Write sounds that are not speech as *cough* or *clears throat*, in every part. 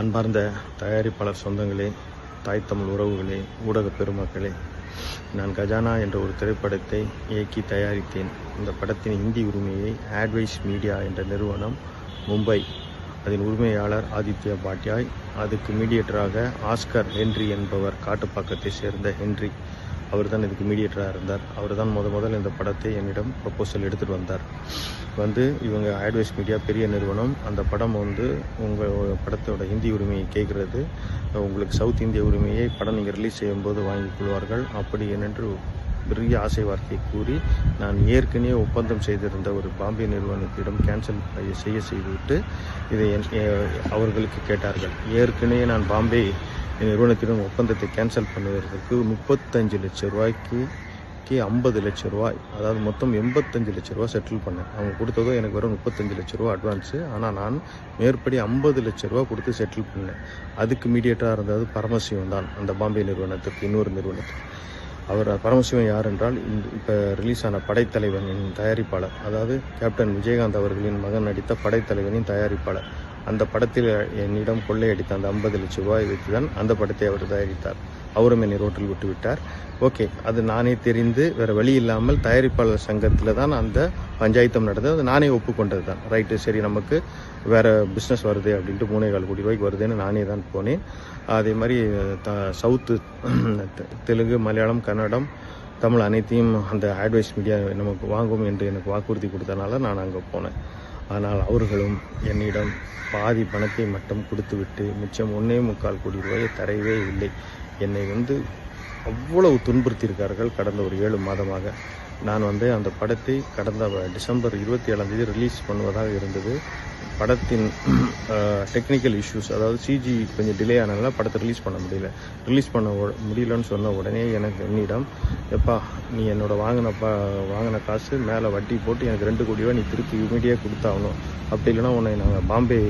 அன்பார்ந்த தயாரிப்பாளர் சொந்தங்களே தாய் தமிழ் உறவுகளே ஊடக பெருமக்களே நான் கஜானா என்ற ஒரு திரைப்படத்தை இயக்கி தயாரித்தேன். இந்த படத்தின் இந்தி உரிமையை ஆட்வைஸ் மீடியா என்ற நிறுவனம் மும்பை அதன் உரிமையாளர் ஆதித்யா பாட்யாய் அதுக்கு மீடியேட்டராக ஆஸ்கர் ஹென்றி என்பவர் காட்டுப்பாக்கத்தை சேர்ந்த ஹென்றி அவர் தான் இதுக்கு மீடியேட்டராக இருந்தார். அவர் தான் முத முதல் இந்த படத்தை என்னிடம் ப்ரப்போசல் எடுத்துகிட்டு வந்தார். வந்து இவங்க ஆட்வைஸ் மீடியா பெரிய நிறுவனம். அந்த படம் வந்து உங்கள் படத்தோட ஹிந்தி உரிமையை கேட்குறது. உங்களுக்கு சவுத் இந்திய உரிமையை படம் நீங்கள் ரிலீஸ் செய்யும்போது வாங்கிக் கொள்வார்கள். அப்படி என்னென்று பெரிய ஆசை வார்த்தையை கூறி நான் ஏற்கனவே ஒப்பந்தம் செய்திருந்த ஒரு பாம்பே நிறுவனத்திடம் கேன்சல் செய்ய செய்துவிட்டு இதை என்- அவர்களுக்கு கேட்டார்கள். ஏற்கனவே நான் பாம்பே நிறுவனத்திடம் ஒப்பந்தத்தை கேன்சல் பண்ணுவதற்கு முப்பத்தஞ்சு லட்சம் ரூபாய்க்கு ஐம்பது லட்ச ரூபாய் அதாவது மொத்தம் எண்பத்தஞ்சு லட்ச ரூபா செட்டில் பண்ணேன். அவங்க கொடுத்ததோ எனக்கு வெறும் முப்பத்தஞ்சு லட்ச ரூபா அட்வான்ஸு ஆனால் நான் மேற்படி ஐம்பது லட்ச ரூபா கொடுத்து செட்டில் பண்ணேன். அதுக்கு மீடியேட்டராக இருந்தது பரமசிவம் தான் அந்த பாம்பே நிறுவனத்துக்கு இன்னொரு நிறுவனத்துக்கு. அவர் பரமசிவம் யார் என்றால் இப்போ ரிலீஸ் ஆன படைத்தலைவனின் தயாரிப்பாளர் அதாவது கேப்டன் விஜயகாந்த் அவர்களின் மகன் நடித்த படைத்தலைவனின் தயாரிப்பாளர். அந்த படத்தில் என்னிடம் கொள்ளையடித்த அந்த ஐம்பது லட்ச ரூபாய் வைத்து தான் அந்த படத்தை அவர் தயாரித்தார். அவரும் என்னை ரோட்டில் விட்டு விட்டார் ஓகே அது நானே தெரிந்து வேறு வழி இல்லாமல் தயாரிப்பாளர் சங்கத்தில் தான் அந்த பஞ்சாயத்தம் நடந்தது. அது நானே ஒப்புக்கொண்டது தான் ரைட்டு சரி நமக்கு வேறு பிஸ்னஸ் வருது அப்படின்ட்டு மூணே கால் கோடி ரூபாய்க்கு வருதுன்னு நானே தான் போனேன். அதே மாதிரி த சவுத்து தெலுங்கு மலையாளம் கன்னடம் தமிழ் அனைத்தையும் அந்த அட்வைஸ் மீடியா நமக்கு வாங்கும் என்று எனக்கு வாக்குறுதி கொடுத்தனால நான் அங்கே போனேன். ஆனால் அவர்களும் என்னிடம் பாதி பணத்தை மட்டும் கொடுத்துவிட்டு மிச்சம் ஒன்றே முக்கால் கோடி ரூபாயை தரவே இல்லை. என்னை வந்து அவ்வளவு துன்புறுத்தியிருக்கார்கள் கடந்த ஒரு ஏழு மாதமாக. நான் வந்து அந்த படத்தை கடந்த டிசம்பர் இருபத்தி ஏழாம் தேதி ரிலீஸ் பண்ணுவதாக இருந்தது. படத்தின் *clears throat* டெக்னிக்கல் இஷ்யூஸ் அதாவது சிஜி கொஞ்சம் டிலே ஆனதுனால படத்தை ரிலீஸ் பண்ண முடியல. ரிலீஸ் பண்ண முடியலன்னு சொன்ன உடனே எனக்கு என்னிடம் எப்பா நீ என்னோட வாங்கின பா வாங்கின காசு மேலே வட்டி போட்டு எனக்கு ரெண்டு கோடி ரூபா நீ திருப்பி இமீடியாக கொடுத்தாகணும். அப்படி இல்லைனா உன்னை நாங்கள் பாம்பே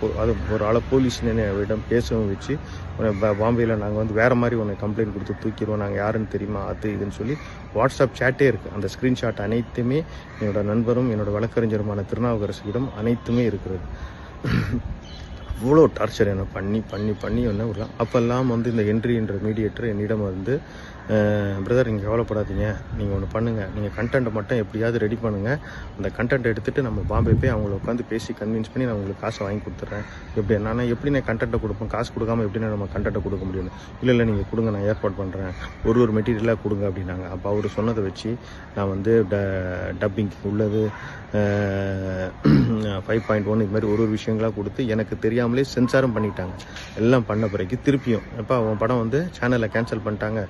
போ- அது ஒரு ஆளை போலீஸ் அவரிடம் பேசவும் வச்சு உன்னை பாம்பேயில் நாங்கள் வந்து வேறு மாதிரி உன்னை கம்ப்ளைண்ட் கொடுத்து தூக்கிடுவோம். நாங்கள் யாருன்னு தெரியுமா? அது இதுன்னு சொல்லி வாட்ஸ்அப் சேட்டே இருக்குது அந்த ஸ்க்ரீன்ஷாட் அனைத்துமே என்னோடய நண்பரும் என்னோடய வழக்கறிஞருமான திருநாவுக்கரசியிடம் அனைத்துமே இருக்கிறது. அவ்வளோ டார்ச்சர் என்னை பண்ணி பண்ணி பண்ணி என்ன விடலாம் அப்போல்லாம் வந்து இந்த என்ட்ரி என்ற மீடியேட்டர் என்னிடம் வந்து பிரதர் நீங்கள் கவலைப்படாதீங்க. நீங்கள் ஒன்று பண்ணுங்கள் நீங்கள் கண்டென்ட்டை மட்டும் எப்படியாவது ரெடி பண்ணுங்கள் அந்த கண்டென்ட் எடுத்துகிட்டு நம்ம பாம்பே போய் அவங்கள உட்காந்து பேசி கன்வின்ஸ் பண்ணி நான் உங்களுக்கு காசை வாங்கி கொடுத்துட்றேன் எப்படி நான் எப்படி நான் கண்டென்ட்டை கொடுப்போம் காசு கொடுக்காம எப்படி நம்ம கண்டென்ட்டை கொடுக்க முடியும்? இல்லை இல்லை நீங்கள் கொடுங்க நான் ஏற்பாடு பண்ணுறேன் ஒரு ஒரு மெட்டீரியலாக கொடுங்க அப்படின்னாங்க. அப்போ அவர் சொன்னதை வச்சு நான் வந்து ட டப்பிங் உள்ளது ஃபைவ் பாயிண்ட் ஒன் இது மாதிரி ஒரு ஒரு விஷயங்களாக கொடுத்து எனக்கு தெரியாமலே சென்சாரம் பண்ணிட்டாங்க. எல்லாம் பண்ண பிறகு திருப்பியும். எப்போ அவன் படம் வந்து சேனலில் கேன்சல் பண்ணிட்டாங்க.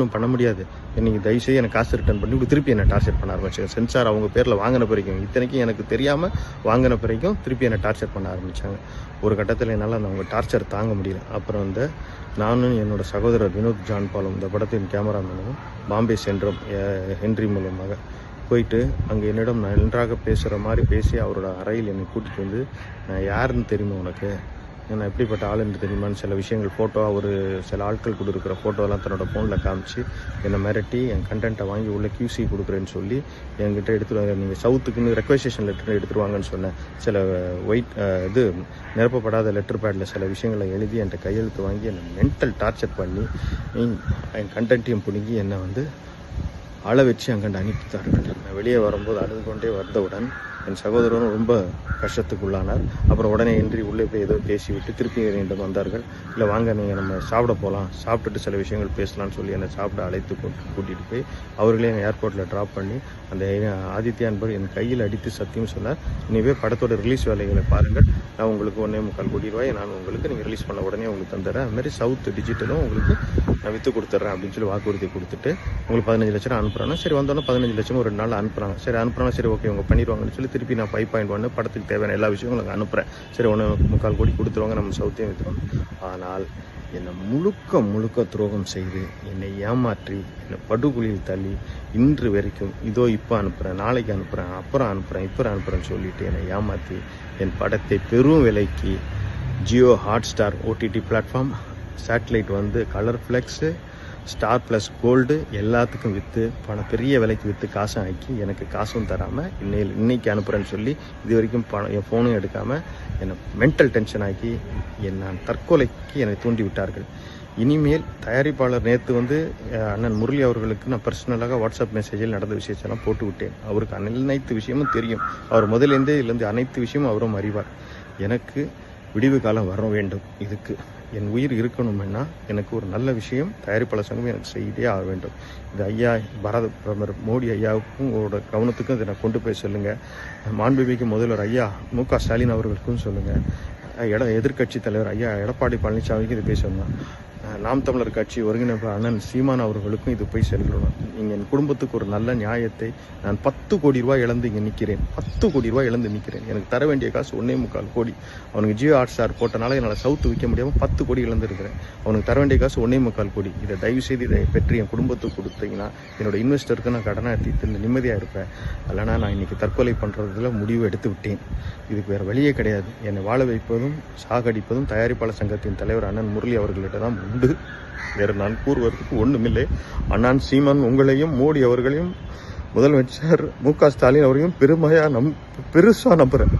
ஒன்றும் பண்ண முடியாது. நீங்கள் தயவுசெய்து எனக்கு காசு ரிட்டர்ன் பண்ணி இப்படி திருப்பி என்னை டார்ச்சர் பண்ண ஆரம்பிச்சாங்க சென்சார் அவங்க பேரில் வாங்கின பிறகும் இத்தனைக்கும் எனக்கு தெரியாமல் வாங்கின பிறகும் திருப்பி என்னை டார்ச்சர் பண்ண ஆரம்பித்தாங்க ஒரு கட்டத்தில் என்னால் அந்த அவங்க டார்ச்சர் தாங்க முடியல. அப்புறம் வந்து நானும் என்னோட சகோதரர் வினோத் ஜான் பாலும் இந்த படத்தின் கேமராமேனும் பாம்பே சென்றோம் ஹென்றி மூலமாக போயிட்டு அங்கே என்னிடம் நன்றாக பேசுகிற மாதிரி பேசி அவரோட அறையில் என்னை கூட்டிகிட்டு வந்து நான் யாருன்னு தெரியுமா உனக்கு? நான் எப்படிப்பட்ட ஆளுன்னு தெரியுமான்னு சில விஷயங்கள் ஃபோட்டோ ஒரு சில ஆட்கள் கொடுக்குற ஃபோட்டோலாம் தன்னோட ஃபோனில் காமிச்சு என்னை மிரட்டி என் கண்டென்ட்டை வாங்கி உள்ள கியூசி கொடுக்குறேன்னு சொல்லி என்கிட்ட எடுத்துருவாங்க நீங்கள் சவுத்துக்குன்னு ரெக்வஸ்டேஷன் லெட்டர் எடுத்துருவாங்கன்னு சொன்னேன். சில ஒயிட் இது நிரப்பப்படாத லெட்டர் பேடில் சில விஷயங்களை எழுதி என்கிட்ட கையெழுத்து வாங்கி என்னை மென்டல் டார்ச்சர் பண்ணி என் கண்டென்ட்டையும் பிடுங்கி என்னை வந்து அழ வச்சு அங்கே அனுப்பித்தார்கள். நான் வெளியே வரும்போது அழுது கொண்டே வந்தவுடன் என் சகோதரரும் ரொம்ப கஷ்டத்துக்குள்ளானார். அப்புறம் உடனே இன்றி உள்ளே போய் ஏதோ பேசிவிட்டு திருப்பி என்னிடம் வந்தார்கள். இல்லை வாங்க நீங்கள் நம்ம சாப்பிட போகலாம் சாப்பிட்டுட்டு சில விஷயங்கள் பேசலாம்னு சொல்லி என்னை சாப்பிட அழைத்து கூட்டு கூட்டிகிட்டு போய் அவர்களே என்னை ஏர்போர்ட்டில் ட்ராப் பண்ணி அந்த ஆதித்யா என்பவர் என் கையில் அடித்து சத்தியம் சொன்னார். இனிவே படத்தோட ரிலீஸ் வேலைகளை பாருங்கள். நான் உங்களுக்கு ஒன்றே முக்கால் கோடி ரூபாய் நான் உங்களுக்கு நீங்கள் ரிலீஸ் பண்ண உடனே உங்களுக்கு தந்துடுறேன். அதுமாதிரி சவுத் டிஜிட்டலும் உங்களுக்கு நான் விற்று கொடுத்துட்றேன் அப்படின்னு சொல்லி வாக்குறுதி கொடுத்துட்டு உங்களுக்கு பதினஞ்சு லட்சம் அனுப்புகிறாங்க சரி வந்தோன்னே பதினஞ்சு லட்சம் ஒரு நாள் அனுப்புகிறாங்க சரி அனுப்புகிறாங்க சரி ஓகே உங்கள் பண்ணிடுவாங்கன்னு சொல்லி திருப்பி நான் ஃபைவ் பாயிண்ட் ஒன்று படத்துக்கு தேவையான எல்லா விஷயமும் உங்களுக்கு அனுப்புகிறேன் சரி ஒன்று முக்கால் கோடி கொடுத்துருவாங்க நம்ம சவுத்தையும் விற்றுவோம் ஆனால் என்னை முழுக்க முழுக்க துரோகம் செய்து என்னை ஏமாற்றி என்னை படுகுழியில் தள்ளி இன்று வரைக்கும் இதோ இப்போ அனுப்புகிறேன் நாளைக்கு அனுப்புகிறேன் அப்புறம் அனுப்புகிறேன் இப்போ அனுப்புகிறேன்னு சொல்லிட்டு என்னை ஏமாற்றி என் படத்தை பெரும் விலைக்கு Jio Hotstar OTT platform satellite வந்து colour flex star plus gold எல்லாத்துக்கும் விற்று பணம் பெரிய விலைக்கு விற்று காசும் ஆக்கி எனக்கு காசும் தராமல் இன்னையில் இன்னைக்கு அனுப்புகிறேன்னு சொல்லி இது வரைக்கும் பணம் என் ஃபோனும் எடுக்காமல் என்னை மென்டல் டென்ஷன் ஆக்கி என் நான் தற்கொலைக்கு என்னை தூண்டி விட்டார்கள். இனிமேல் தயாரிப்பாளர் நேற்று வந்து அண்ணன் முரளி அவர்களுக்கு நான் பர்சனலாக வாட்ஸ்அப் மெசேஜில் நடந்த விஷயத்தெல்லாம் போட்டு விட்டேன். அவருக்கு அனைத்து விஷயமும் தெரியும். அவர் முதலேருந்தே இதுலேருந்து அனைத்து விஷயமும் அவரும் அறிவார். எனக்கு விடிவு காலம் வர வேண்டும். இதுக்கு என் உயிர் இருக்கணும்னா எனக்கு ஒரு நல்ல விஷயம் தயாரிப்பாளர் சங்கம் எனக்கு செய்தே ஆக வேண்டும். இது ஐயா பாரத பிரதமர் மோடி ஐயாவுக்கும் உங்களோட கவனத்துக்கும் இதை நான் கொண்டு போய் சொல்லுங்கள் மாண்புமிகு முதல்வர் ஐயா மு க ஸ்டாலின் அவர்களுக்கும் சொல்லுங்கள் எட எதிர்க்கட்சி தலைவர் ஐயா எடப்பாடி பழனிசாமிக்கு இது போய் நாம் தமிழர் கட்சி ஒருங்கிணைப்பு அண்ணன் சீமான் அவர்களுக்கும் இது போய் செல்லணும் நீங்கள் என் குடும்பத்துக்கு ஒரு நல்ல நியாயத்தை நான் பத்து கோடி ரூபாய் இழந்து இங்கே நிற்கிறேன் பத்து கோடி ரூபாய் இழந்து நிற்கிறேன் எனக்கு தர வேண்டிய காசு ஒன்றே முக்கால் கோடி. அவனுக்கு ஜியோ ஹாட் ஸ்டார் போட்டனால என்னால் சவுத்து விற்க முடியாமல் பத்து கோடி இழந்திருக்கிறேன். அவனுக்கு தர வேண்டிய காசு ஒன்றே முக்கால் கோடி. இதை தயவு செய்து இதை பெற்று என் குடும்பத்துக்கு கொடுத்தீங்கன்னா என்னோட இன்வெஸ்டருக்கு நான் கடனை எடுத்து நிம்மதியாக இருப்பேன். இல்லைனா நான் இன்னைக்கு தற்கொலை பண்ணுறதுல முடிவு எடுத்து விட்டேன். இதுக்கு வேறு வழியே கிடையாது. என்னை வாழ வைப்பதும் சாகடிப்பதும் தயாரிப்பாளர் சங்கத்தின் தலைவர் அண்ணன் முரளி அவர்கள்ட்ட தான் உண்டு. வேறு நான் கூறுவதற்கு ஒன்றுமில்லை அண்ணான் சீமான் உங்களையும் மோடி அவர்களையும் முதலமைச்சர் மு க ஸ்டாலின் அவரையும் பெருமையாக நம் பெருசாக நம்புகிறேன்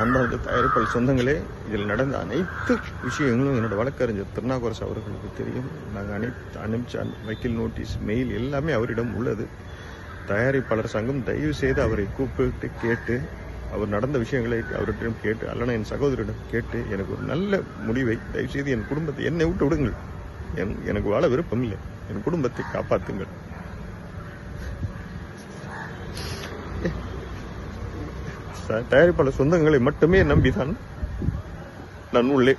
அன்பார்ந்த தயாரிப்பாளர் சொந்தங்களே இதில் நடந்த அனைத்து விஷயங்களும் என்னோட வழக்கறிஞர் திருநாகரசு அவர்களுக்கு தெரியும். நாங்கள் அனைத்து அனுப்பிச்ச வக்கீல் நோட்டீஸ் மெயில் எல்லாமே அவரிடம் உள்ளது. தயாரிப்பாளர் சங்கம் தயவு செய்து அவரை கூப்பிட்டு கேட்டு அவர் நடந்த விஷயங்களை அவரிடம் கேட்டு அல்லனா என் சகோதரிடம் கேட்டு எனக்கு ஒரு நல்ல முடிவை தயவு செய்து என் குடும்பத்தை என்னை விட்டு விடுங்கள். என் எனக்கு வாழ விருப்பம் இல்லை. என் குடும்பத்தை காப்பாற்றுங்கள் தயாரிப்பாளர் சொந்தங்களை மட்டுமே நம்பிதான் நான் உள்ளே